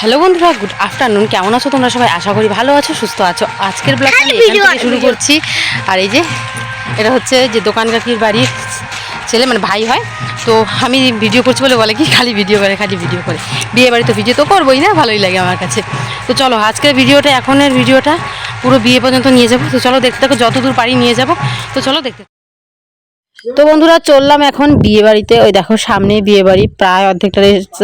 Hello বন্ধুরা good afternoon. কেমন আছো তোমরা সবাই? আশা করি ভালো আছো সুস্থ আছো। আজকের ব্লগটা আমি শুরু করছি। আর এই যে এটা হচ্ছে যে দোকান কাকির বাড়ির ছেলে মানে ভাই হয়। তো আমি ভিডিও করছি বলে বলে কি খালি ভিডিও করে খালি ভিডিও করে। বিয়ে বাড়ি তো ভিডিও তো করবোই না ভালোই লাগে আমার কাছে। তো চলো আজকের ভিডিওটা এখনের ভিডিওটা পুরো বিয়ে পর্যন্ত নিয়ে যাব। তো চলো দেখতে থাকো যত দূর পারি নিয়ে যাব। তো চলো দেখতে তো বন্ধুরা চললাম এখন বিয়ে বাড়িতে। ওই দেখো সামনে বিয়ে বাড়ি, প্রায় অর্ধেকটা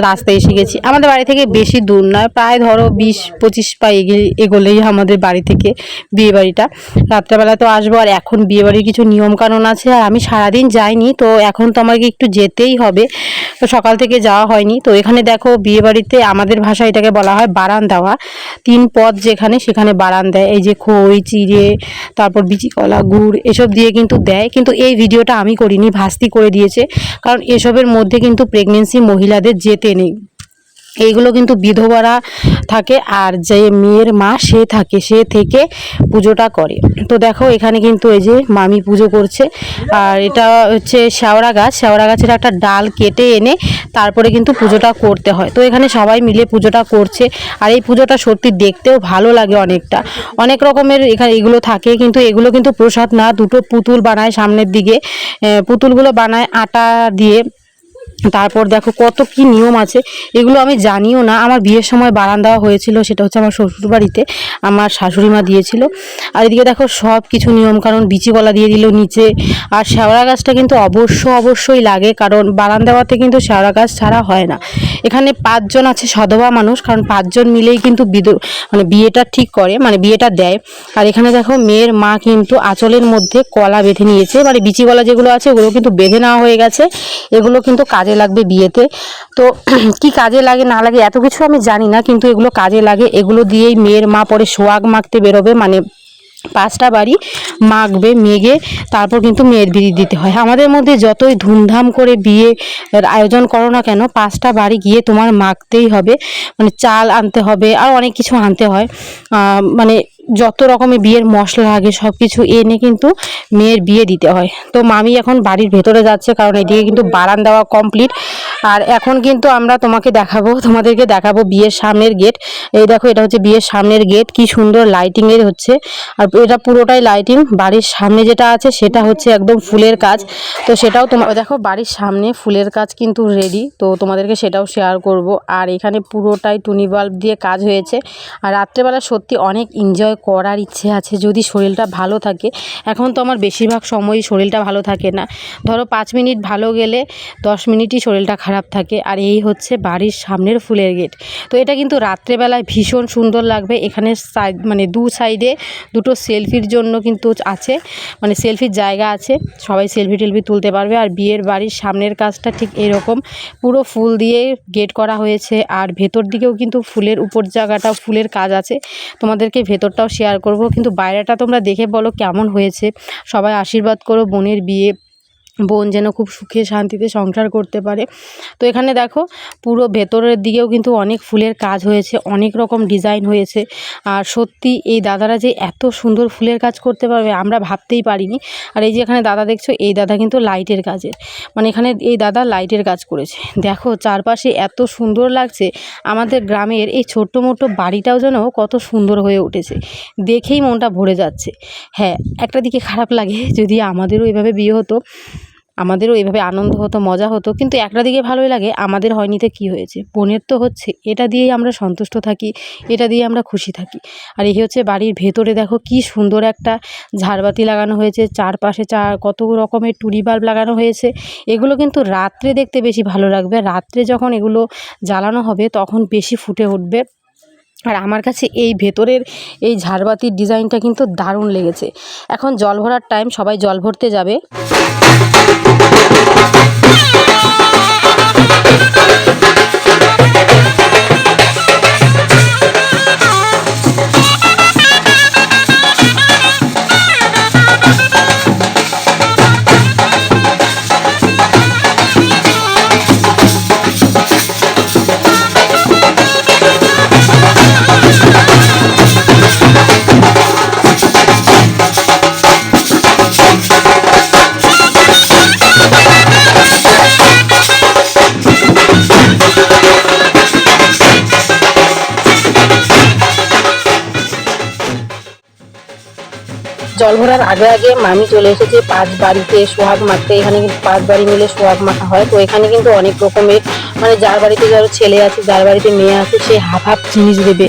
রাস্তায় এসে গেছি। আমাদের বাড়ি থেকে বেশি দূর নয় প্রায় ধরো বিশ পঁচিশ পা এগোলেই আমাদের বাড়ি থেকে বিয়ে বাড়িটা। রাত্রেবেলা তো আসব, আর এখন বিয়ে বাড়ির কিছু নিয়ম কানুন আছে, আর আমি সারাদিন যাইনি, তো এখন তো আমাকে একটু যেতেই হবে। তো সকাল থেকে যাওয়া হয়নি। তো এখানে দেখো বিয়ে বাড়িতে আমাদের ভাষায় এটাকে বলা হয় বারান দেওয়া তিন পদ যেখানে, সেখানে বারান দেয় এই যে খই, চিড়ে, তারপর বিচি কলা, গুড়, এসব দিয়ে কিন্তু দেয়। কিন্তু এই ভিডিওটা আমি করিনি ভাস্তি করে দিয়েছে। কারণ এসবের মধ্যে কিন্তু প্রেগনেন্সি মহিলাদের যেতে নেই। এইগুলো কিন্তু বিধবারা থাকে আর যে মেয়ের মা সে থাকে, সে থেকে পুজোটা করে। তো দেখো এখানে কিন্তু এই যে মামি পুজো করছে। আর এটা হচ্ছে শেওড়া গাছ। শেওড়া গাছের একটা ডাল কেটে এনে তারপরে কিন্তু পুজোটা করতে হয়। তো এখানে সবাই মিলে পুজোটা করছে। আর এই পুজোটা সত্যি দেখতেও ভালো লাগে অনেকটা। অনেক রকমের এখানে এগুলো থাকে, কিন্তু এগুলো কিন্তু প্রসাদ না। দুটো পুতুল বানায় সামনের দিকে। পুতুলগুলো বানায় আটা দিয়ে। তারপর দেখো কত কি নিয়ম আছে, এগুলো আমি জানিও না। আমার বিয়ের সময় বারান দেওয়া হয়েছিল, সেটা হচ্ছে আমার শ্বশুর বাড়িতে আমার শাশুড়ি মা দিয়েছিল। আর এদিকে দেখো সব কিছু নিয়ম কারণ বিচি কলা দিয়ে দিল নিচে। আর শেওড়া গাছটা কিন্তু অবশ্য অবশ্যই লাগে, কারণ বারান দেওয়াতে কিন্তু শেওড়া গাছ ছাড়া হয় না। এখানে পাঁচজন আছে সধবা মানুষ, কারণ পাঁচজন মিলেই কিন্তু মানে বিয়েটা ঠিক করে মানে বিয়েটা দেয়। আর এখানে দেখো মেয়ের মা কিন্তু আঁচলের মধ্যে কলা বেঁধে নিয়েছে মানে বিচি কলা যেগুলো আছে ওগুলো কিন্তু বেঁধে নেওয়া হয়ে গেছে। এগুলো কিন্তু কাজে লাগবে বিয়েতে। তো কি কাজে লাগে, না লাগে, এত কিছু আমি জানি না, কিন্তু এগুলো কাজে লাগে। এগুলো দিয়েই মেয়ের মা পরে সোয়াগ মাখতে বেরোবে মানে পাঁচটা বাড়ি মাখবে মেঘে, তারপর কিন্তু মেয়ের বিড়ি দিতে হয়। আমাদের মধ্যে যতই ধুমধাম করে বিয়ে আয়োজন করো না কেন, পাঁচটা বাড়ি গিয়ে তোমার মাখতেই হবে। মানে চাল আনতে হবে, আর অনেক কিছু আনতে হয়। মানে যত রকমের বিয়ের মশলা লাগে সব কিছু এনে কিন্তু মেয়ের বিয়ে দিতে হয়। তো মামি এখন বাড়ির ভেতরে যাচ্ছে কারণ এদিকে কিন্তু বারান দেওয়া কমপ্লিট আর এখন কিন্তু আমরা তোমাকে দেখাবো, তোমাদেরকে দেখাবো বিয়ের সামনের গেট এই দেখো, এটা হচ্ছে বিয়ের সামনের গেট কি সুন্দর লাইটিং এর হচ্ছে। আর এটা পুরোটাই লাইটিং বাড়ির সামনে যেটা আছে সেটা হচ্ছে একদম ফুলের কাজ। তো সেটাও তোমার দেখো, বাড়ির সামনে ফুলের কাজ কিন্তু রেডি তো তোমাদেরকে সেটাও শেয়ার করব। আর এখানে পুরোটাই টুনি বাল্ব দিয়ে কাজ হয়েছে। আর রাত্রেবেলা সত্যি অনেক এনজয় করার ইচ্ছে আছে, যদি শরীরটা ভালো থাকে। এখন তো আমার বেশিরভাগ সময়ই শরীরটা ভালো থাকে না। ধরো পাঁচ মিনিট ভালো গেলে দশ মিনিটই শরীরটা খারাপ থাকে। আর এই হচ্ছে বাড়ির সামনের ফুলের গেট। তো এটা কিন্তু রাত্রেবেলায় ভীষণ সুন্দর লাগবে। এখানে সাইড মানে দু সাইডে দুটো সেলফির জন্য কিন্তু আছে। মানে সেলফির জায়গা আছে। সবাই সেলফি টেলফি তুলতে পারবে। আর বিয়ের বাড়ির সামনের কাজটা ঠিক এরকম। পুরো ফুল দিয়ে গেট করা হয়েছে। আর ভেতর দিকেও কিন্তু ফুলের উপর জায়গাটা ফুলের কাজ আছে। তোমাদেরকে ভেতরটাও শেয়ার করব। কিন্তু বাইরেটা তোমরা দেখে বলো কেমন হয়েছে। সবাই আশীর্বাদ করো বোনের বিয়ে। বোন যেন খুব সুখে শান্তিতে সংসার করতে পারে। তো এখানে দেখো, পুরো ভেতরের দিকেও কিন্তু অনেক ফুলের কাজ হয়েছে, অনেক রকম ডিজাইন হয়েছে। আর সত্যি এই দাদারা যে এত সুন্দর ফুলের কাজ করতে পারবে আমরা ভাবতেই পারিনি। আর এই যে এখানে দাদা দেখছ, এই দাদা কিন্তু লাইটের কাজের মানে এখানে এই দাদা লাইটের কাজ করেছে। দেখো, চারপাশে এত সুন্দর লাগছে, আমাদের গ্রামের এই ছোট্ট মোটো বাড়িটাও যেন কত সুন্দর হয়ে উঠেছে। দেখেই মনটা ভরে যাচ্ছে। হ্যাঁ একটা দিকে খারাপ লাগে, যদি আমাদেরও এভাবে বিয়ে হতো। আমাদেরও এভাবে আনন্দ হতো, মজা হতো, কিন্তু একটা দিকে ভালোই লাগে আমাদের হয়নিতে কী হয়েছে। বোনের তো হচ্ছে, এটা দিয়েই আমরা সন্তুষ্ট থাকি, এটা দিয়ে আমরা খুশি থাকি। আর এই হচ্ছে বাড়ির ভেতরে দেখো কি সুন্দর একটা ঝাড়বাতি লাগানো হয়েছে, চারপাশে চার কত রকমের টুনি বাল্ব লাগানো হয়েছে। এগুলো কিন্তু রাত্রে দেখতে বেশি ভালো লাগবে। রাত্রে যখন এগুলো জ্বালানো হবে তখন বেশি ফুটে উঠবে। আর আমার কাছে এই ভেতরের এই ঝাড়বাতির ডিজাইনটা কিন্তু দারুণ লেগেছে। এখন জল ভরার টাইম সবাই জল ভরতে যাবে। জল ভরার আগে আগে মামি চলে এসেছে পাঁচ বাড়িতে সোহাগ মারতে। এখানে কিন্তু পাঁচ বাড়ি মিলে সোহাগ মাখা হয়। তো এখানে কিন্তু অনেক রকমের মানে যার বাড়িতে যার ছেলে আছে, যার বাড়িতে মেয়ে আছে, সে হাফ হাফ জিনিস দেবে।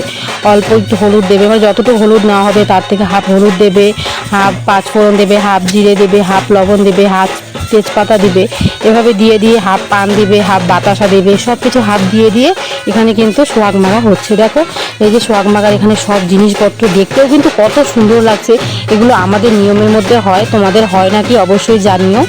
অল্প একটু হলুদ দেবে। মানে যতটুকু হলুদ নেওয়া হবে, তার থেকে হাফ হলুদ দেবে, হাফ পাঁচফোড়ন দেবে, হাফ জিরে দেবে, হাফ লবণ দেবে, হাফ তেজপাতা দিবে। এভাবে দিয়ে দিয়ে হাফ পান দিবে, হাফ বাতাসা দেবে সব কিছু হাফ দিয়ে দিয়ে এখানে কিন্তু সোহাগ মাখা হচ্ছে। দেখো, এই যে সোহাগ মাখার এখানে সব জিনিসপত্র দেখতেও কিন্তু কত সুন্দর লাগছে। এগুলো আমাদের নিয়মের মধ্যে হয়, তোমাদের হয় নাকি অবশ্যই জানিও।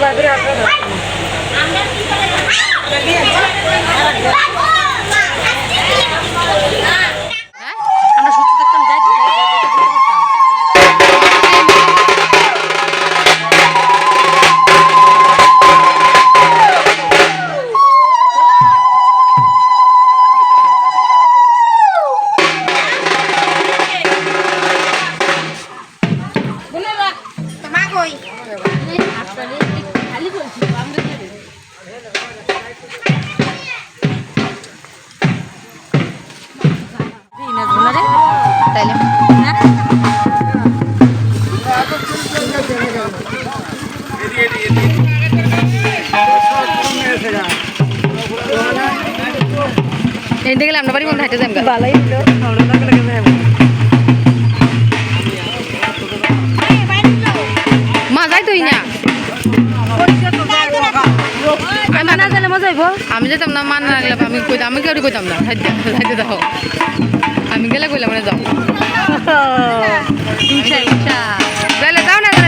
হ্যাঁ আমরা আমরা বাড়ি মধ্যে হাইটে মা যাই তুই না আমি না গেলে মজা হইব আমি যেতাম না মান না লাগলে আমি কইতাম আমি কেউ কইতাম না হাইতে যাও আমি গেলে কইলাম মানে যাও তাহলে যাও না